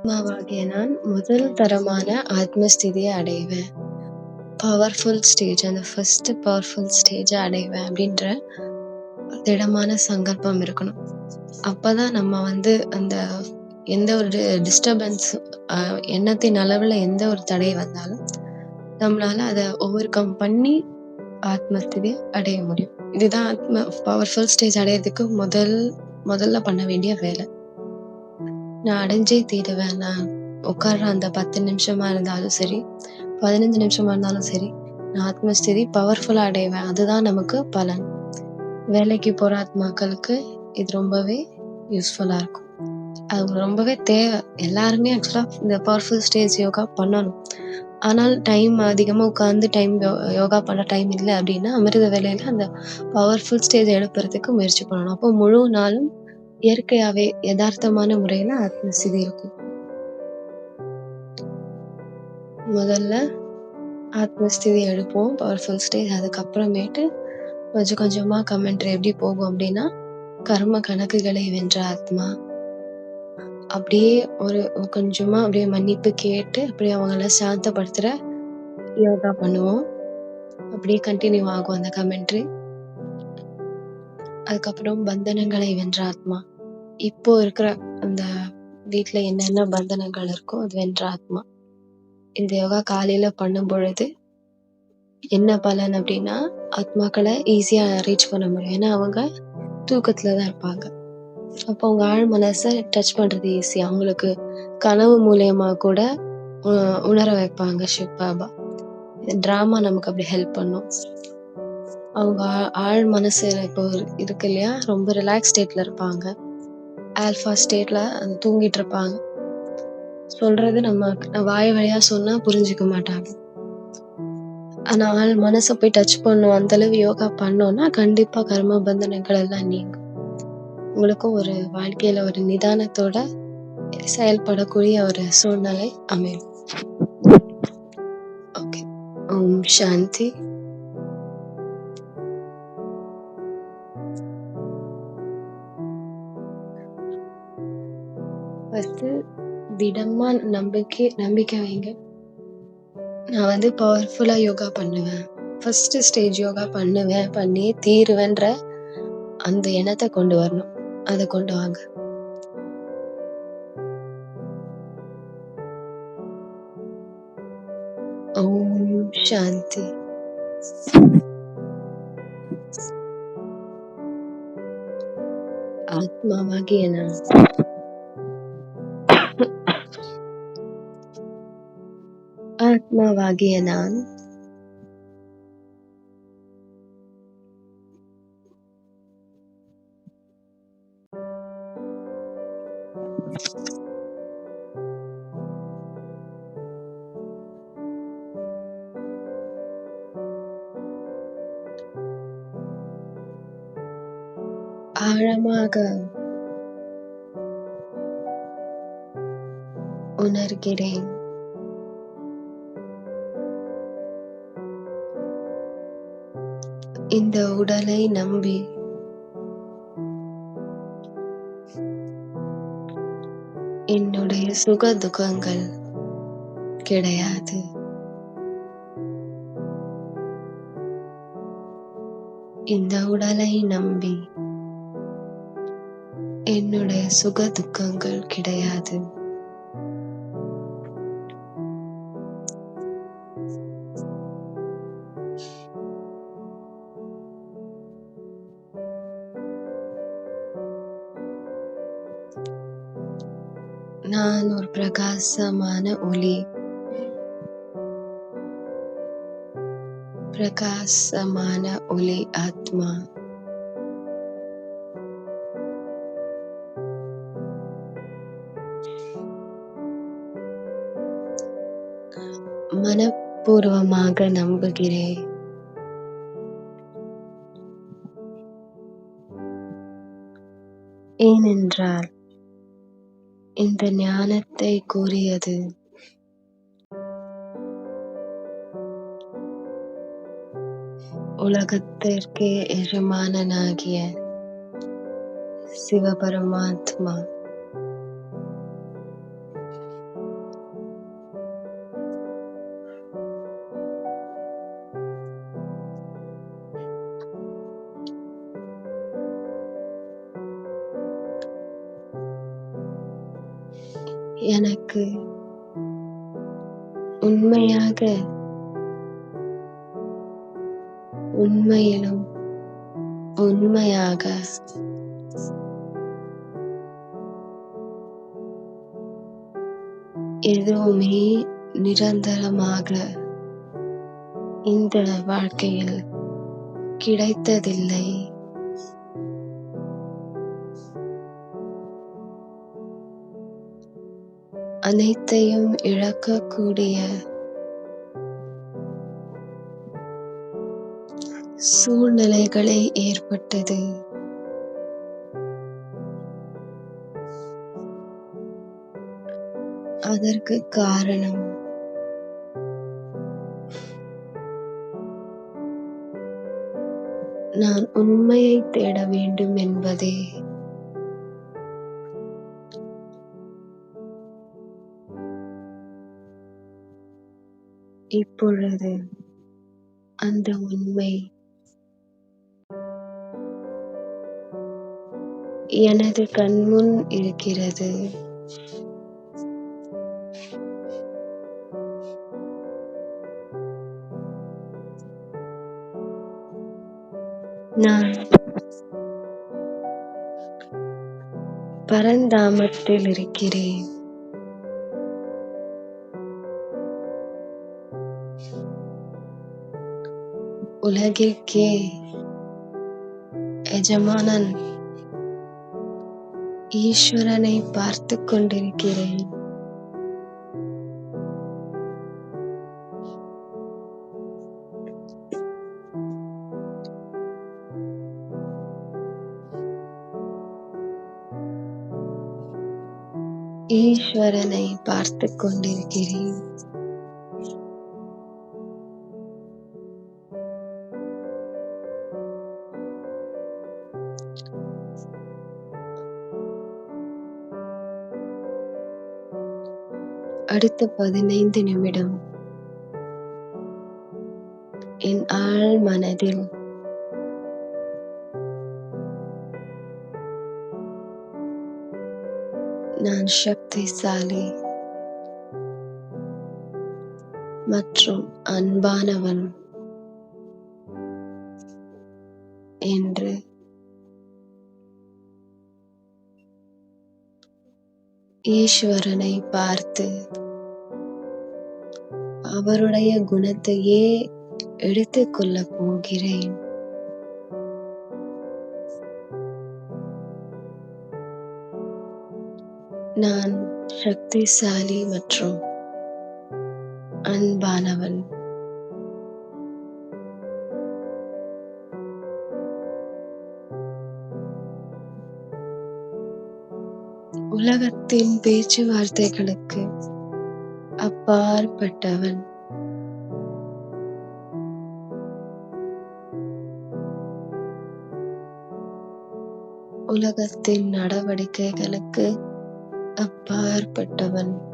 ஆத்மாவாகிய நான் முதல் தரமான ஆத்மஸ்திதியை அடைவேன். பவர்ஃபுல் ஸ்டேஜ் அந்த ஃபர்ஸ்ட் பவர்ஃபுல் ஸ்டேஜை அடைவேன் அப்படின்ற திடமான சங்கல்பம் இருக்கணும். அப்பதான் நம்ம வந்து அந்த எந்த ஒரு டி டிஸ்டர்பன்ஸ் எண்ணத்தின் அளவுல எந்த ஒரு தடை வந்தாலும், நம்மளால அதை ஓவர் கம் பண்ணி ஆத்மஸ்திதி அடைய முடியும். இதுதான் ஆத்ம பவர்ஃபுல் ஸ்டேஜ் அடையிறதுக்கு முதல் முதல்ல பண்ண வேண்டிய வேலை. நான் அடைஞ்சே தீருவேன். நான் உட்கார்ற அந்த 10 நிமிஷமா இருந்தாலும் சரி, 15 நிமிஷமா இருந்தாலும் சரி, நான் ஆத்மஸ்திதி பவர்ஃபுல்லா அடைவேன். அதுதான் நமக்கு பலன். வேலைக்கு போற ஆத்மாக்களுக்கு இது ரொம்பவே யூஸ்ஃபுல்லா இருக்கும். அது ரொம்பவே தேவை. எல்லாருமே ஆக்சுவலா இந்த பவர்ஃபுல் ஸ்டேஜ் யோகா பண்ணணும். ஆனால் டைம் அதிகமா உட்கார்ந்து டைம் யோ யோகா பண்ண டைம் இல்லை அப்படின்னா, அமிர்த வேலையில் அந்த பவர்ஃபுல் ஸ்டேஜ் எழுப்புறதுக்கு முயற்சி பண்ணணும். அப்போ முழு நாளும் இயற்கையாவே எதார்த்தமான முறையில ஆத்மஸ்திதி இருக்கும். முதல்ல ஆத்மஸ்திதி எடுப்போம் பவர்ஃபுல் ஸ்டேஜ். அதுக்கப்புறமேட்டு கொஞ்சம் கொஞ்சமா கமெண்ட்ரி எப்படி போகும் அப்படின்னா, கர்ம கணக்குகளை வென்ற ஆத்மா. அப்படியே ஒரு கொஞ்சமா அப்படியே மன்னிப்பு கேட்டு, அப்படியே அவங்கள சாந்தப்படுத்துகிற யோகா பண்ணுவோம். அப்படியே கண்டினியூ ஆகும் அந்த கமெண்ட்ரி. அதுக்கப்புறம் பந்தனங்களை வென்ற ஆத்மா. இப்போ இருக்கிற அந்த வீட்டில் என்னென்ன பந்தனங்கள் இருக்கோ, அது வென்ற ஆத்மா. இந்த யோகா காலையில பண்ணும்பொழுது என்ன பலன் அப்படின்னா, ஆத்மாக்களை ஈஸியாக ரீச் பண்ண முடியும். ஏன்னா அவங்க தூக்கத்தில் தான் இருப்பாங்க. அப்போ அவங்க ஆழ் மனசை டச் பண்ணுறது ஈஸி. அவங்களுக்கு கனவு மூலயமா கூட உணர வைப்பாங்க ஷிவ் பாபா. ட்ராமா நமக்கு அப்படி ஹெல்ப் பண்ணும். அவங்க ஆ ஆழ் மனசு இப்போ இருக்கு இல்லையா? ரொம்ப ரிலாக்ஸ் ஸ்டேட்ல இருப்பாங்க. ஆல்ஃபா ஸ்டேட்ல தூங்கிட்டு இருப்பாங்க. சொல்றது நம்ம வாய் வழியா சொன்னா புரிஞ்சுக்க மாட்டாங்க. ஆனால் மனசை போய் டச் பண்ணும். அந்த அளவு யோகா பண்ணோம்னா, கண்டிப்பா கர்ம பந்தனங்கள் எல்லாம் நீங்கும். உங்களுக்கும் ஒரு வாழ்க்கையில ஒரு நிதானத்தோட செயல்படக்கூடிய ஒரு சூழ்நிலை அமையும். ஓகே. ஓம் சாந்தி. திடமா நம்பிக்கை நம்பிக்கை வைங்க. நான் வந்து பவர்ஃபுல்லா யோகா பண்ணுவேன். ஃபர்ஸ்ட் ஸ்டேஜ் யோகா பண்ணுவேன், பண்ணி தீருவேன்ற அந்த எண்ணத்தை கொண்டு வரணும். அதை கொண்டு வாங்க. ஓம் சாந்தி. ஆத்மாவாகிய நான் ஆத்மாவாகிய நான் ஆழமாக உணர்கிறேன். இந்த உடலை நம்பி என்னுடைய சுக துக்கங்கள் கிடையாது. இந்த உடலை நம்பி என்னுடைய சுக துக்கங்கள் கிடையாது. நான் ஒரு பிரகாசமான ஒளி. பிரகாசமான ஒளி ஆத்மா. மனப்பூர்வமாக நம்புகிறேன். ஏனென்றால் இந்த ஞானத்தை கூறியது. உலகத்திற்கே எஜமானனாகிய சிவபரமாத்மா எனக்கு உண்மையாக உண்மையிலும் உண்மையாக எதுவுமே நிரந்தரமாக இந்த வாழ்க்கையில் கிடைத்ததில்லை. அனைத்தையும் இழக்கக்கூடிய சூழ்நிலைகளே ஏற்பட்டது. அதற்கு காரணம் நான் உண்மையை தேட வேண்டும் என்பதே. இப்பொழுது அந்த உண்மை. எனது கண்முன் இருக்கிறது. நான் பரந்தாமத்தில் இருக்கிறேன். உலகிற்கே எஜமானன் ஈஸ்வரனை பார்த்து கொண்டிருக்கிறேன். ஈஸ்வரனை பார்த்து கொண்டிருக்கிறேன். அடுத்த பதினைந்து நிமிடம். என் ஆழ் மனதில். நான் சக்திசாலி. மற்றும் அன்பானவன். ஈஸ்வரனை பார்த்து அவருடைய குணத்தையே எடுத்துக்கொள்ளப் போகிறேன். நான் சக்திசாலி மற்றும் அன்பானவன். உலகத்தின் பேச்சுவார்த்தைகளுக்கு அப்பாற்பட்டவன். உலகத்தின் நடவடிக்கைகளுக்கு அப்பாற்பட்டவன்.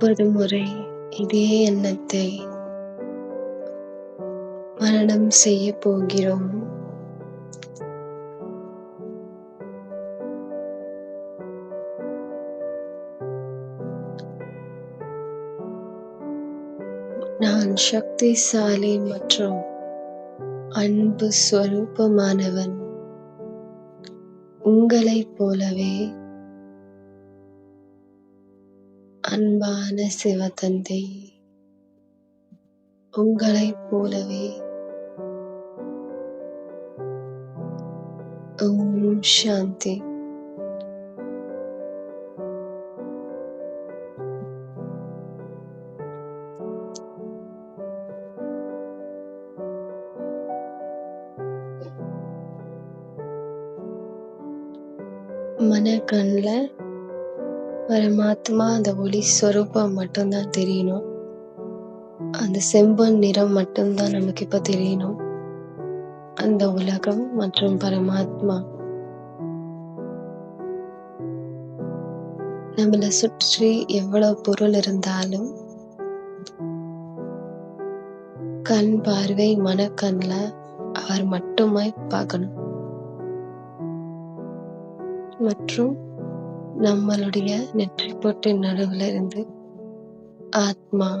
முப்பது முறை இதே எண்ணத்தை மரணம் செய்ய போகிறோம். நான் சக்திசாலி மற்றும் அன்பு ஸ்வரூபமானவன். உங்களைப் போலவே அன்பான சிவதந்தை உங்களைப் போலவே ஓம் சாந்தி. பரமாத்மா அந்த ஒளி ஸ்வரூபம் மட்டும்தான் தெரியணும். அந்த செம்பன் நிறம் மட்டும்தான் நமக்கு இப்ப தெரியணும். அந்த உலகம் மற்றும் பரமாத்மா. நம்மள சுற்றி எவ்வளவு பொருள் இருந்தாலும் கண் பார்வை மனக்கண்ல அவர் மட்டுமாய் பார்க்கணும். மற்றும் நம்மளுடைய நெற்றி போட்டின் நடுவுல இருந்து ஆத்மா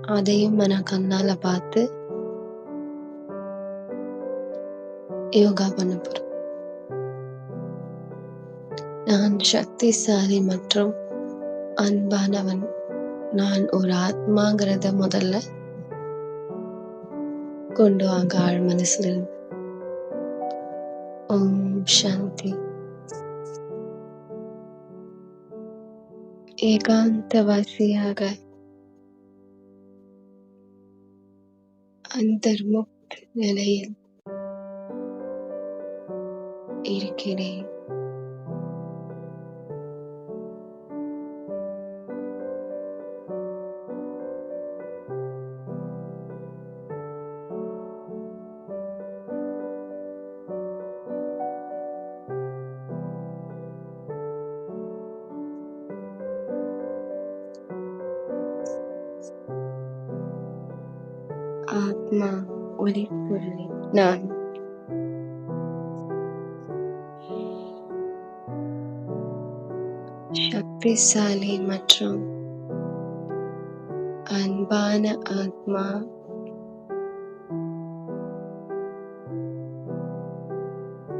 அதையும் மனக்கண்ணால பார்த்து யோகா பண்ண போறோம். நான் சக்திசாலி மற்றும் அன்பானவன். நான் ஒரு ஆத்மாங்கிறத முதல்ல கொண்டு வாங்க ஆழ் மனசுல இருந்து. ஓம் சாந்தி ஏகாந்தவாசியாக அந்தர்முக்த் நிலையில் இருக்கிறேன் ஆத்மா ஒளிப்பொருளே நான் சக்திசாலி மற்றும் அன்பான ஆத்மா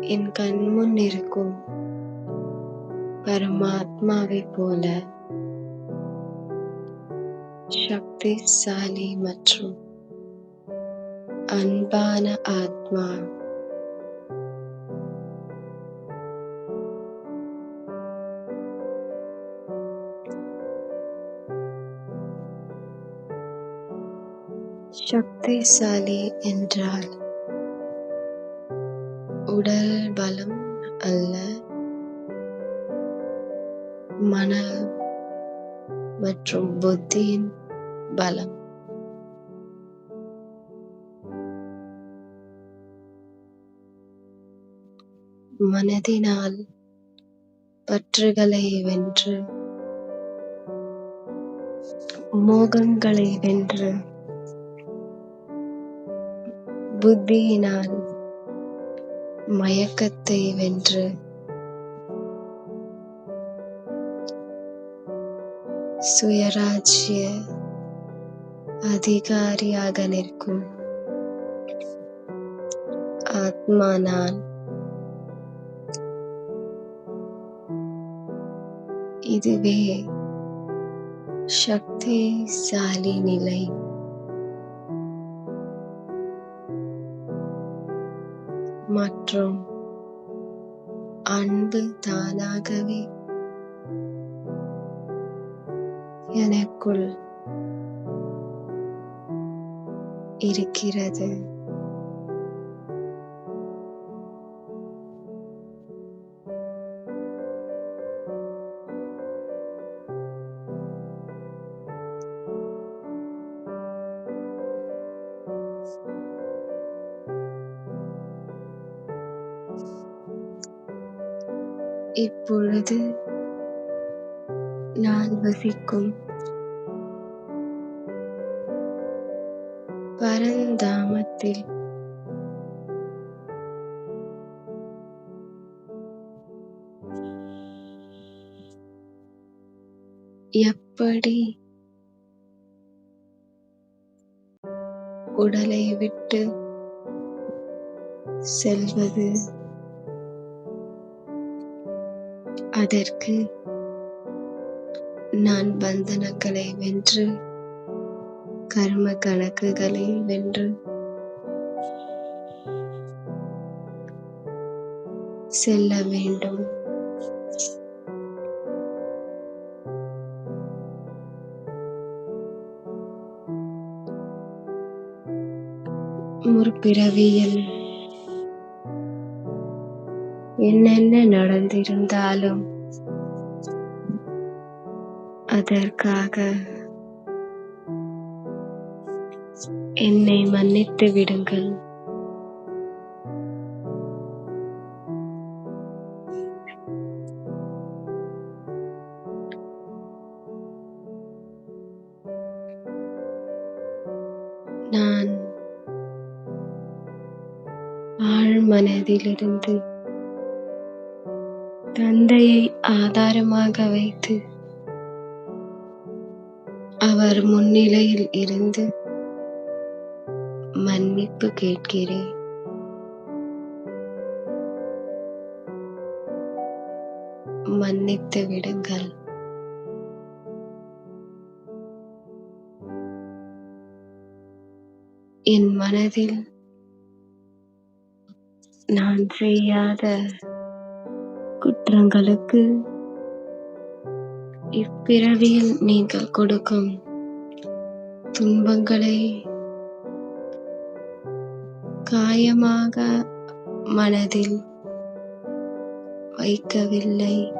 என் கண்முன் இருக்கும் பரமாத்மாவை போல சக்திசாலி மற்றும் அன்பான ஆத்மா. சக்திசாலி என்றால் உடல் பலம் அல்ல மன மற்றும் புத்தியின் பலம். மனதினால் பற்றுகளை வென்று மோகங்களை வென்று புத்தியினால் மயக்கத்தை வென்று சுயராஜ்ய அதிகாரியாக நிற்கும் ஆத்மா நான் இதுவே சக்திசாலி நிலை. மற்றும் அன்பு தானாகவே எனக்குள் இருக்கிறது. நான் பரந்தாமத்தில். எப்படி உடலை விட்டு செல்வது? அதற்கு நான் பந்தனங்களை வென்று கர்ம கணக்குகளை வென்று செல்ல வேண்டும். முற்பிறவியில் என்னென்ன நடந்திருந்தாலும் அதற்காக என்னை மன்னித்து விடுங்கள். நான் ஆழ்மனதிலிருந்து தந்தையை ஆதாரமாக வைத்து அவர் முன்னிலையில் இருந்து மன்னிப்பு கேட்கிறேன். மன்னித்து விடுங்கள். என் மனதில் நான் செய்யாத குற்றங்களுக்கு இப்பிறவியில் நீங்கள் கொடுக்கும் துன்பங்களை காயமாக மனதில் வைக்கவில்லை.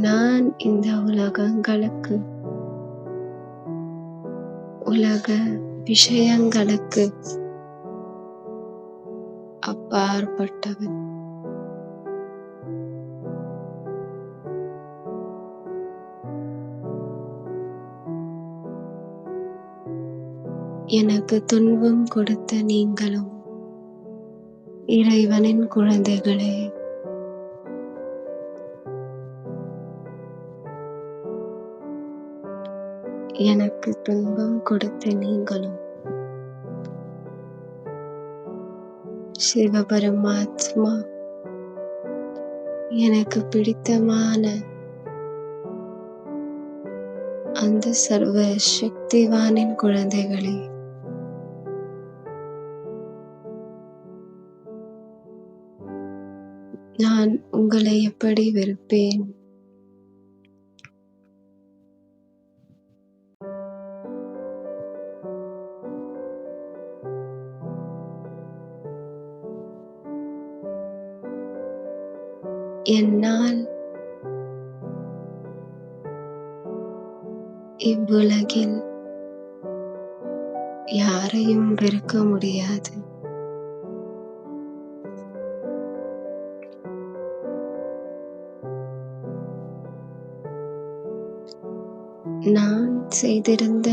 நான் இந்த உலகங்களுக்கு உலக விஷயங்களுக்கு அப்பாற்பட்டவன் எனக்கு துன்பம் கொடுத்த நீங்களும் இறைவனின் குழந்தைகளே எனக்கு துன்பம் கொடுத்த நீங்களும். சிவபரமாத்மா எனக்கு பிடித்தமான அந்த சர்வ சக்திவானின் குழந்தைகளே. நான் உங்களை எப்படி வெறுப்பேன்? என்னால் இவ்வுலகில் யாரையும் வெறுக்க முடியாது. நான் செய்திருந்த